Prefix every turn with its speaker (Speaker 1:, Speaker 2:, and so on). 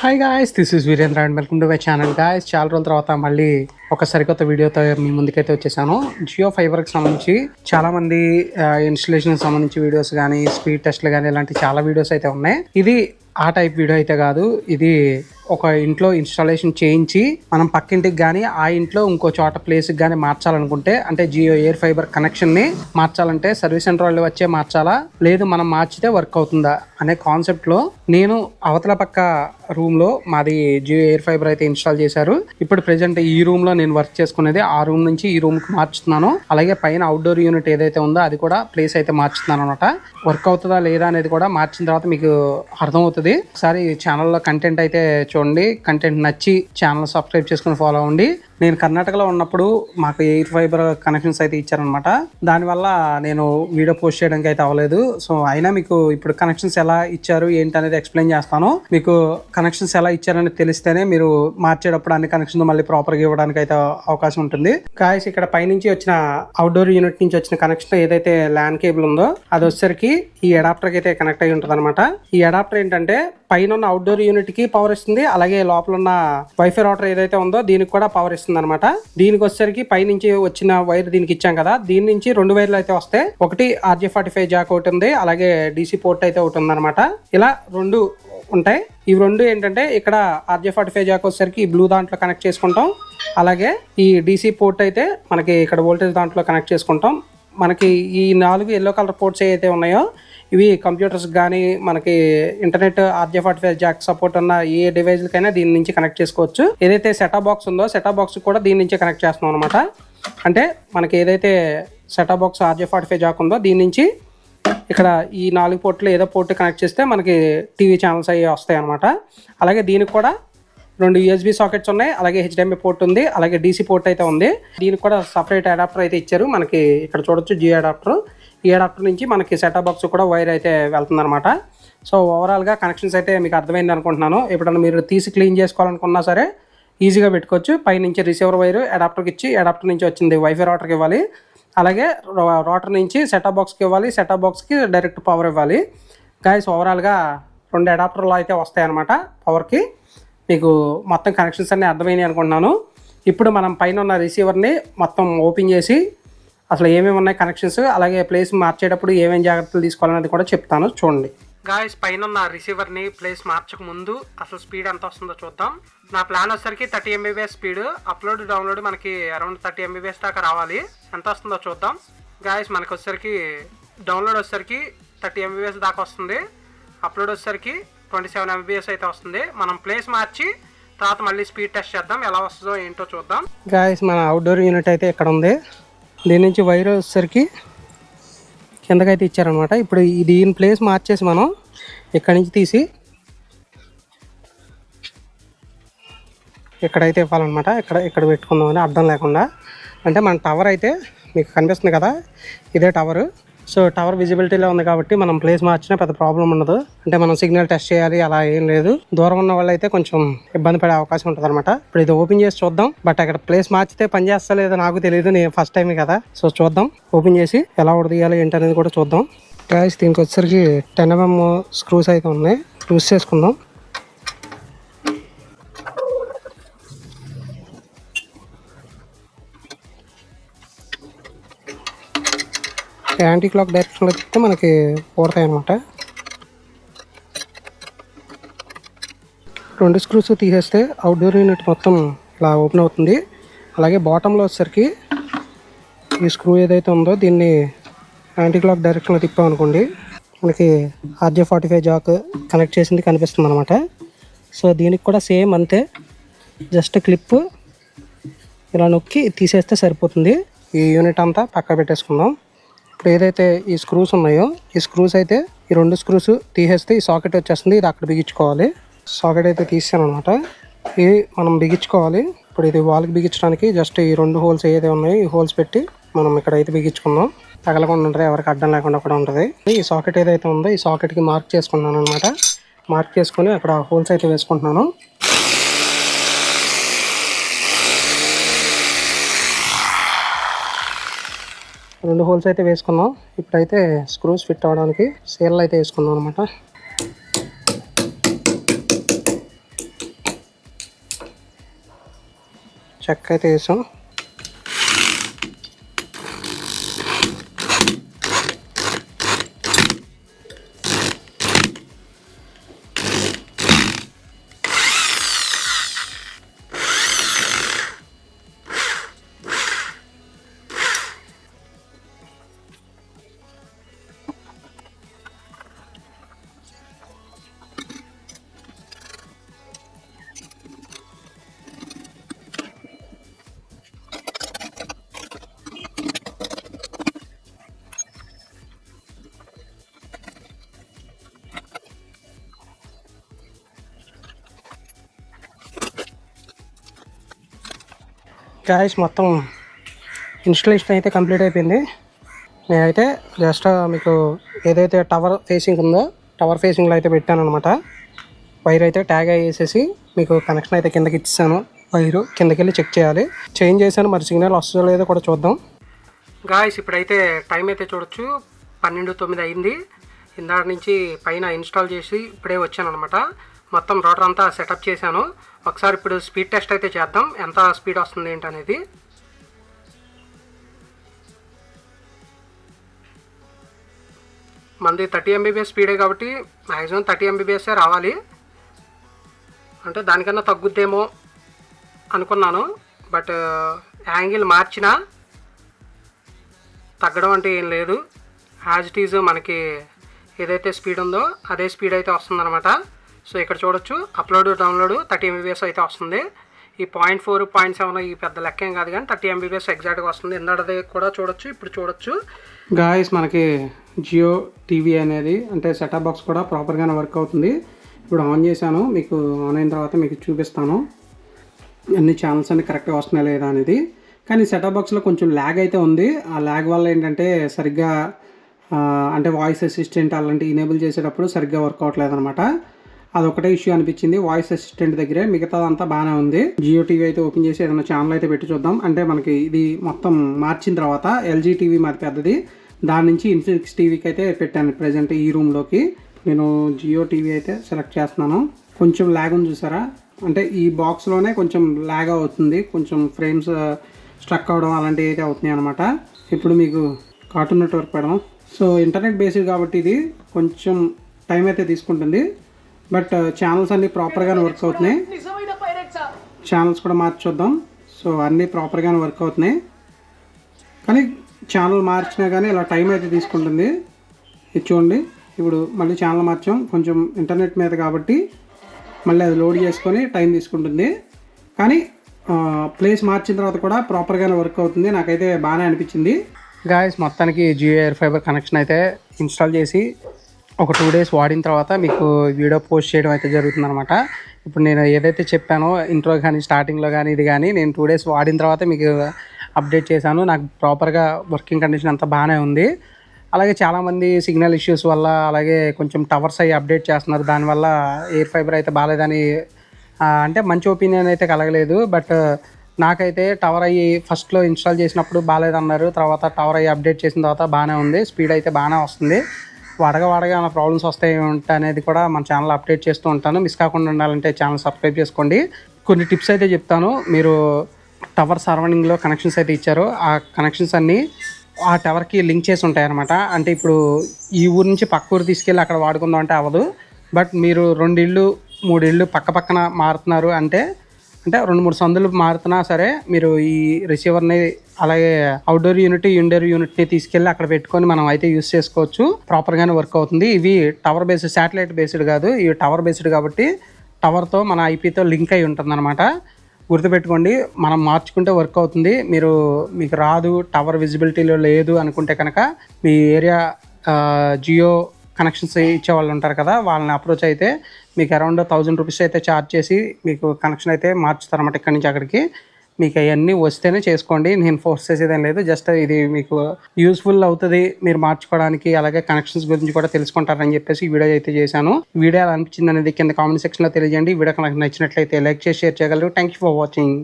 Speaker 1: Hi guys this is Virendra and welcome to my channel guys చాలా రోజుల తర్వాత మళ్ళీ ఒక సరికొత్త వీడియోతో మీ ముందుకైతే వచ్చేసాను. జియో ఫైబర్కి సంబంధించి చాలామంది ఇన్స్టలేషన్కి సంబంధించి వీడియోస్ కానీ స్పీడ్ టెస్ట్లు కానీ ఇలాంటి చాలా వీడియోస్ అయితే ఉన్నాయి. ఇది ఆ టైప్ వీడియో అయితే కాదు. ఇది ఒక ఇంట్లో ఇన్స్టాలేషన్ చేయించి మనం పక్కింటికి కానీ ఆ ఇంట్లో ఇంకో చోట ప్లేస్కి కానీ మార్చాలనుకుంటే అంటే జియో ఎయిర్ ఫైబర్ కనెక్షన్ని మార్చాలంటే సర్వీస్ సెంటర్ వాళ్ళు వచ్చే మార్చాలా? లేదు మనం మార్చితే వర్క్ అవుతుందా? అనే కాన్సెప్ట్లో నేను అవతల పక్క రూమ్లో మాది జియో ఎయిర్ ఫైబర్ అయితే ఇన్స్టాల్ చేశారు. ఇప్పుడు ప్రజెంట్ ఈ రూమ్లో నేను వర్క్ చేసుకునేది ఆ రూమ్ నుంచి ఈ రూమ్కి మార్చుతున్నాను. అలాగే పైన అవుట్డోర్ యూనిట్ ఏదైతే ఉందో అది కూడా ప్లేస్ అయితే మార్చుతున్నాను అనమాట. వర్క్ అవుతుందా లేదా అనేది కూడా మార్చిన తర్వాత మీకు అర్థమవుతుంది. ఒకసారి ఛానల్లో కంటెంట్ అయితే చూడండి. కంటెంట్ నచ్చి ఛానల్ సబ్స్క్రైబ్ చేసుకుని ఫాలో అవ్వండి. నేను కర్ణాటకలో ఉన్నప్పుడు మాకు ఎయిర్ ఫైబర్ కనెక్షన్స్ అయితే ఇచ్చారనమాట దానివల్ల నేను వీడియో పోస్ట్ చేయడానికి అయితే అవ్వలేదు. సో అయినా మీకు ఇప్పుడు కనెక్షన్స్ ఎలా ఇచ్చారు ఏంటి అనేది ఎక్స్ప్లెయిన్ చేస్తాను. మీకు కనెక్షన్స్ ఎలా ఇచ్చారని తెలిస్తేనే మీరు మార్చేటప్పుడు అన్ని కనెక్షన్ మళ్ళీ ప్రాపర్గా ఇవ్వడానికి అయితే అవకాశం ఉంటుంది. కాయస్ ఇక్కడ పైనుంచి వచ్చిన అవుట్డోర్ యూనిట్ నుంచి వచ్చిన కనెక్షన్ ఏదైతే ల్యాన్ కేబుల్ ఉందో అది వచ్చేసరికి ఈ అడాప్టర్కి అయితే కనెక్ట్ అయి ఉంటుంది అనమాట ఈ అడాప్టర్ ఏంటంటే పైన ఉన్న అవుట్డోర్ యూనిట్కి పవర్ ఇస్తుంది అలాగే లోపల ఉన్న వైఫై రౌటర్ ఏదైతే ఉందో దీనికి కూడా పవర్ ఇస్తుంది. అనమాట దీనికి వచ్చేసరికి పైనుంచి వచ్చిన వైర్ దీనికి ఇచ్చాం కదా. దీని నుంచి రెండు వైర్లు అయితే వస్తాయి ఒకటి ఆర్జే ఫార్టీ ఫైవ్ జాక్ ఒకటి ఉంది అలాగే డీసీ పోర్ట్ అయితే ఒకటి ఉంది ఇలా రెండు ఉంటాయి. ఇవి రెండు ఏంటంటే ఇక్కడ ఆర్జే ఫార్టీ ఫైవ్ జాక్ వచ్చేసరికి బ్లూ దాంట్లో కనెక్ట్ చేసుకుంటాం. అలాగే ఈ డీసీ పోర్ట్ అయితే మనకి ఇక్కడ వోల్టేజ్ దాంట్లో కనెక్ట్ చేసుకుంటాం. మనకి ఈ నాలుగు ఎల్లో కలర్ పోర్ట్స్ ఏవైతే ఉన్నాయో ఇవి కంప్యూటర్స్ కానీ మనకి internet RJ forty five jack support ఉన్న ఏ డివైజ్లకైనా దీని నుంచి కనెక్ట్ చేసుకోవచ్చు. ఏదైతే సెటా బాక్స్ ఉందో సెటా బాక్స్ కూడా దీని నుంచి కనెక్ట్ చేస్తున్నాం అనమాట అంటే మనకి ఏదైతే set top box RJ forty five jack ఉందో దీని నుంచి ఇక్కడ ఈ నాలుగు పోర్ట్లు ఏదో పోర్ట్ కనెక్ట్ చేస్తే మనకి టీవీ ఛానల్స్ అవి వస్తాయి అనమాట అలాగే దీనికి కూడా రెండు యూఎస్బి సాకెట్స్ ఉన్నాయి. అలాగే హెచ్డిఎంఐ పోర్ట్ ఉంది. అలాగే డీసీ పోర్ట్ అయితే ఉంది. దీనికి కూడా సపరేట్ అడాప్టర్ అయితే ఇచ్చారు. మనకి ఇక్కడ చూడొచ్చు జియో అడాప్టర్. ఈ అడాప్టర్ నుంచి మనకి సెటప్ బాక్స్ కూడా వైర్ అయితే వెళ్తుందనమాట సో ఓవరాల్గా కనెక్షన్స్ అయితే మీకు అర్థమైంది అనుకుంటున్నాను. ఎప్పుడన్నా మీరు తీసి క్లీన్ చేసుకోవాలనుకున్నా సరే ఈజీగా పెట్టుకోవచ్చు. పైనుంచి రిసీవర్ వైర్ అడాప్టర్కి ఇచ్చి అడాప్టర్ నుంచి వచ్చింది వైఫై రాటర్కి ఇవ్వాలి. అలాగే రోటర్ నుంచి సెటప్ బాక్స్కి ఇవ్వాలి. సెటప్ బాక్స్కి డైరెక్ట్ పవర్ ఇవ్వాలి. గాయస్ ఓవరాల్గా రెండు అడాప్టర్లు అయితే వస్తాయి అనమాట పవర్కి మీకు మొత్తం కనెక్షన్స్ అన్నీ అర్థమైనాయి అనుకుంటున్నాను. ఇప్పుడు మనం పైన ఉన్న రిసీవర్ని మొత్తం ఓపెన్ చేసి అసలు ఏమేమి ఉన్నాయి కనెక్షన్స్ అలాగే ప్లేస్ మార్చేటప్పుడు ఏమేమి జాగ్రత్తలు తీసుకోవాలనేది కూడా చెప్తాను. చూడండి. గాయస్ పైన ఉన్న రిసీవర్ని ప్లేస్ మార్చక ముందు అసలు స్పీడ్ ఎంత వస్తుందో చూద్దాం. నా ప్లాన్ వచ్చేసరికి thirty Mbps speed upload download మనకి అరౌండ్ థర్టీ ఎంబీబీఎస్ దాకా రావాలి. ఎంత వస్తుందో చూద్దాం. గాయస్ మనకి వచ్చేసరికి డౌన్లోడ్ వచ్చేసరికి థర్టీ ఎంబీబీఎస్ దాకా వస్తుంది. అప్లోడ్ వచ్చేసరికి ట్వంటీ సెవెన్ ఎంబీబీఎస్ అయితే వస్తుంది. మనం ప్లేస్ మార్చి తర్వాత మళ్ళీ స్పీడ్ టెస్ట్ చేద్దాం. ఎలా వస్తుందో ఏంటో చూద్దాం. గాయస్ మన అవుట్డోర్ యూనిట్ అయితే ఇక్కడ ఉంది. దీని నుంచి వైర్ వచ్చేసరికి కిందకైతే ఇచ్చారనమాట ఇప్పుడు దీని ప్లేస్ మార్చేసి మనం ఇక్కడి నుంచి తీసి ఇక్కడైతే ఇవ్వాలన్నమాట. ఇక్కడ ఇక్కడ పెట్టుకుందామని అర్థం లేకుండా. అంటే మన టవర్ అయితే మీకు కనిపిస్తుంది కదా? ఇదే టవరు సో టవర్ విజిబిలిటీలో ఉంది కాబట్టి మనం ప్లేస్ మార్చినా పెద్ద ప్రాబ్లం ఉండదు. అంటే మనం సిగ్నల్ టెస్ట్ చేయాలి అలా ఏం లేదు. దూరం ఉన్న వాళ్ళు అయితే కొంచెం ఇబ్బంది పడే అవకాశం ఉంటుంది అనమాట ఇప్పుడు ఇది ఓపెన్ చేసి చూద్దాం. బట్ అక్కడ ప్లేస్ మార్చితే పని చేస్తలేదో నాకు తెలియదు నేను ఫస్ట్ టైం కదా. సో చూద్దాం. ఓపెన్ చేసి ఎలా ఉడదీయాలి ఏంటి అనేది కూడా చూద్దాం. గాయస్ దీనికి వచ్చేసరికి టెన్ ఎంఎం స్క్రూస్ అయితే ఉన్నాయి. యూస్ చేసుకుందాం. యాంటీ క్లాక్ డైరెక్షన్లో తిప్పితే మనకి పోడతాయి అనమాట రెండు స్క్రూస్ తీసేస్తే అవుట్డోర్ యూనిట్ మొత్తం ఇలా ఓపెన్ అవుతుంది. అలాగే బాటంలో వచ్చేసరికి ఈ స్క్రూ ఏదైతే ఉందో దీన్ని యాంటీ క్లాక్ డైరెక్షన్లో తిప్పామనుకోండి మనకి RJ forty five jack connect చేసింది కనిపిస్తుంది అనమాట సో దీనికి కూడా సేమ్ అంతే జస్ట్ క్లిప్ ఇలా నొక్కి తీసేస్తే సరిపోతుంది. ఈ యూనిట్ అంతా పక్క పెట్టేసుకుందాం. ఇప్పుడు ఏదైతే ఈ స్క్రూస్ ఉన్నాయో ఈ స్క్రూస్ అయితే ఈ రెండు స్క్రూస్ తీసేస్తే ఈ సాకెట్ వచ్చేస్తుంది. ఇది అక్కడ బిగించుకోవాలి. సాకెట్ అయితే తీసాను అనమాట ఇది మనం బిగించుకోవాలి. ఇప్పుడు ఇది వాల్కి బిగించడానికి జస్ట్ ఈ రెండు హోల్స్ ఏదైతే ఉన్నాయో ఈ హోల్స్ పెట్టి మనం ఇక్కడ అయితే బిగించుకుందాం. తగలకుండా ఉంటుంది ఎవరికి అడ్డం లేకుండా కూడా ఉంటుంది. ఈ సాకెట్ ఏదైతే ఉందో ఈ సాకెట్కి మార్క్ చేసుకున్నాను అనమాట మార్క్ చేసుకొని అక్కడ హోల్స్ అయితే వేసుకుంటున్నాను. రెండు హోల్స్ అయితే వేసుకున్నాం. ఇప్పుడైతే స్క్రూస్ ఫిట్ అవడానికి సీల్ అయితే వేసుకున్నాం అనమాట చెక్క అయితే వేసాం. గాయస్ మొత్తం ఇన్స్టలేషన్ అయితే కంప్లీట్ అయిపోయింది. నేనైతే జస్ట్ మీకు ఏదైతే టవర్ ఫేసింగ్ ఉందో టవర్ ఫేసింగ్లో అయితే పెట్టాను అనమాట వైర్ అయితే ట్యాగ్ వేసేసి మీకు కనెక్షన్ అయితే కిందకి ఇచ్చాను వైరు కిందకి వెళ్ళి చెక్ చేయాలి. చేంజ్ చేశాను మరి సిగ్నల్ వస్తుందో లేదో కూడా చూద్దాం. గాయస్ ఇప్పుడైతే టైం అయితే చూడొచ్చు. పన్నెండు తొమ్మిది అయింది. ఇందాక నుంచి పైన ఇన్స్టాల్ చేసి ఇప్పుడే వచ్చాను అనమాట మొత్తం రోటర్ అంతా సెటప్ చేశాను. ఒకసారి ఇప్పుడు స్పీడ్ టెస్ట్ అయితే చేద్దాం. ఎంత స్పీడ్ వస్తుంది ఏంటి అనేది మనది థర్టీ ఎంబీబీఎస్ స్పీడే కాబట్టి మ్యాక్సిమం థర్టీ ఎంబీబీఎస్ఏ రావాలి. అంటే దానికన్నా తగ్గుద్దేమో అనుకున్నాను. బట్ యాంగిల్ మార్చినా తగ్గడం అంటే ఏం లేదు. యాజ్ ఇట్ ఈజ్ మనకి ఏదైతే స్పీడ్ ఉందో అదే స్పీడ్ అయితే వస్తుందన్నమాట. సో ఇక్కడ చూడొచ్చు అప్లోడ్ డౌన్లోడ్ థర్టీ ఎంబీబీఎస్ అయితే వస్తుంది. ఈ పాయింట్ ఫోర్ పాయింట్ సెవెన్ ఈ పెద్ద లెక్క ఏం కాదు కానీ థర్టీ ఎంబీబీఎస్ ఎగ్జాక్ట్గా వస్తుంది. ఇందడది కూడా చూడొచ్చు ఇప్పుడు చూడొచ్చు. గాయస్ మనకి జియో టీవీ అనేది అంటే సెటప్ బాక్స్ కూడా ప్రాపర్గానే వర్క్ అవుతుంది. ఇప్పుడు ఆన్ చేశాను మీకు ఆన్ అయిన తర్వాత మీకు చూపిస్తాను. అన్ని ఛానల్స్ అన్ని కరెక్ట్గా వస్తున్నాయి లేదా అనేది. కానీ సెటప్ బాక్స్లో కొంచెం ల్యాగ్ అయితే ఉంది. ఆ ల్యాగ్ వల్ల ఏంటంటే సరిగ్గా అంటే వాయిస్ అసిస్టెంట్ అలాంటి ఇనేబుల్ చేసేటప్పుడు సరిగ్గా వర్క్ అవ్వట్లేదు అనమాట అదొకటే ఇష్యూ అనిపించింది. వాయిస్ అసిస్టెంట్ దగ్గరే మిగతాదంతా బాగానే ఉంది. జియో టీవీ అయితే ఓపెన్ చేసి ఏదైనా ఛానల్ అయితే పెట్టి చూద్దాం. అంటే మనకి ఇది మొత్తం మార్చిన తర్వాత ఎల్జీ టీవీ మాది పెద్దది. దాని నుంచి ఇన్ఫినిక్స్ టీవీకి అయితే పెట్టాను ప్రజెంట్ ఈ రూమ్లోకి నేను జియో టీవీ అయితే సెలెక్ట్ చేస్తున్నాను. కొంచెం ల్యాగ్ ఉంది చూసారా? అంటే ఈ బాక్స్లోనే కొంచెం ల్యాగ్ అవుతుంది. కొంచెం ఫ్రేమ్స్ స్ట్రక్ uh, అవడం అలాంటివి అయితే అవుతున్నాయి అనమాట ఇప్పుడు మీకు కార్టూన్ నెట్వర్క్ పెడదాం. సో ఇంటర్నెట్ బేస్డ్ కాబట్టి ఇది కొంచెం టైం అయితే తీసుకుంటుంది. బట్ ఛానల్స్ అన్నీ ప్రాపర్గానే వర్క్ అవుతున్నాయి. ఛానల్స్ కూడా మార్చి చూద్దాం. సో అన్నీ ప్రాపర్గానే వర్క్ అవుతున్నాయి. కానీ ఛానల్ మార్చినా కానీ ఇలా టైం అయితే తీసుకుంటుంది. ఇది చూడండి. ఇప్పుడు మళ్ళీ ఛానల్ మార్చాం. కొంచెం ఇంటర్నెట్ మీద కాబట్టి మళ్ళీ అది లోడ్ చేసుకొని టైం తీసుకుంటుంది. కానీ ప్లేస్ మార్చిన తర్వాత కూడా ప్రాపర్గానే వర్క్ అవుతుంది. నాకైతే బాగానే అనిపించింది. గాయస్ మొత్తానికి జియో ఎయిర్ ఫైబర్ కనెక్షన్ అయితే ఇన్స్టాల్ చేసి ఒక టూ డేస్ వాడిన తర్వాత మీకు వీడియో పోస్ట్ చేయడం అయితే జరుగుతుంది అనమాట ఇప్పుడు నేను ఏదైతే చెప్పానో ఇంట్రో కానీ స్టార్టింగ్లో కానీ ఇది కానీ నేను టూ డేస్ వాడిన తర్వాత మీకు అప్డేట్ చేశాను. నాకు ప్రాపర్గా వర్కింగ్ కండిషన్ అంతా బాగానే ఉంది. అలాగే చాలామంది సిగ్నల్ ఇష్యూస్ వల్ల అలాగే కొంచెం టవర్స్ అయ్యి అప్డేట్ చేస్తున్నారు. దానివల్ల ఎయిర్ ఫైబర్ అయితే బాగాలేదని అంటే మంచి ఒపీనియన్ అయితే కలగలేదు. బట్ నాకైతే టవర్ అయ్యి ఫస్ట్లో ఇన్స్టాల్ చేసినప్పుడు బాగాలేదన్నారు. తర్వాత టవర్ అయ్యి అప్డేట్ చేసిన తర్వాత బాగానే ఉంది. స్పీడ్ అయితే బాగానే వస్తుంది. వాడగా వాడగా ఏమైనా ప్రాబ్లమ్స్ వస్తాయి అనేది కూడా మన ఛానల్ అప్డేట్ చేస్తూ ఉంటాను. మిస్ కాకుండా ఉండాలంటే ఛానల్ సబ్స్క్రైబ్ చేసుకోండి. కొన్ని టిప్స్ అయితే చెప్తాను. మీరు టవర్ సరౌండింగ్లో కనెక్షన్స్ అయితే ఇచ్చారు. ఆ కనెక్షన్స్ అన్నీ ఆ టవర్కి లింక్ చేసి ఉంటాయి అనమాట అంటే ఇప్పుడు ఈ ఊరు నుంచి పక్క ఊరు తీసుకెళ్ళి అక్కడ వాడుకుందాం అంటే అవ్వదు. బట్ మీరు రెండు ఇళ్ళు మూడు ఇళ్ళు పక్క పక్కన మారుతున్నారు అంటే అంటే రెండు మూడు సందులు మారుతున్నా సరే మీరు ఈ రిసీవర్ని అలాగే అవుట్డోర్ యూనిట్ ఇండోర్ యూనిట్ని తీసుకెళ్ళి అక్కడ పెట్టుకొని మనం అయితే యూస్ చేసుకోవచ్చు. ప్రాపర్గానే వర్క్ అవుతుంది. ఇవి టవర్ బేస్డ్ శాటిలైట్ బేస్డ్ కాదు. ఇవి టవర్ బేస్డ్ కాబట్టి టవర్తో మన ఐపీతో లింక్ అయి ఉంటుంది గుర్తుపెట్టుకోండి మనం మార్చుకుంటే వర్క్ అవుతుంది. మీరు మీకు రాదు టవర్ విజిబిలిటీలో లేదు అనుకుంటే కనుక మీ ఏరియా జియో కనెక్షన్స్ ఇచ్చే వాళ్ళు ఉంటారు కదా వాళ్ళని అప్రోచ్ అయితే మీకు అరౌండ్ థౌజండ్ రూపీస్ అయితే ఛార్జ్ చేసి మీకు కనెక్షన్ అయితే మార్చుతారన్నమాట ఇక్కడి నుంచి అక్కడికి. మీకు అవన్నీ వస్తేనే చేసుకోండి. నేను ఫోర్స్ చేసేదేం లేదు. జస్ట్ ఇది మీకు యూస్ఫుల్ అవుతుంది. మీరు మార్చుకోవడానికి అలాగే కనెక్షన్స్ గురించి కూడా తెలుసుకుంటారని చెప్పేసి ఈ వీడియో అయితే చేశాను. వీడియో ఎలా అనిపించింది అనేది కింద కామెంట్ సెక్షన్లో తెలియజేయండి. వీడియో కనుక నచ్చినట్లయితే లైక్ చేసి షేర్ చేయగలరు. Thank you for watching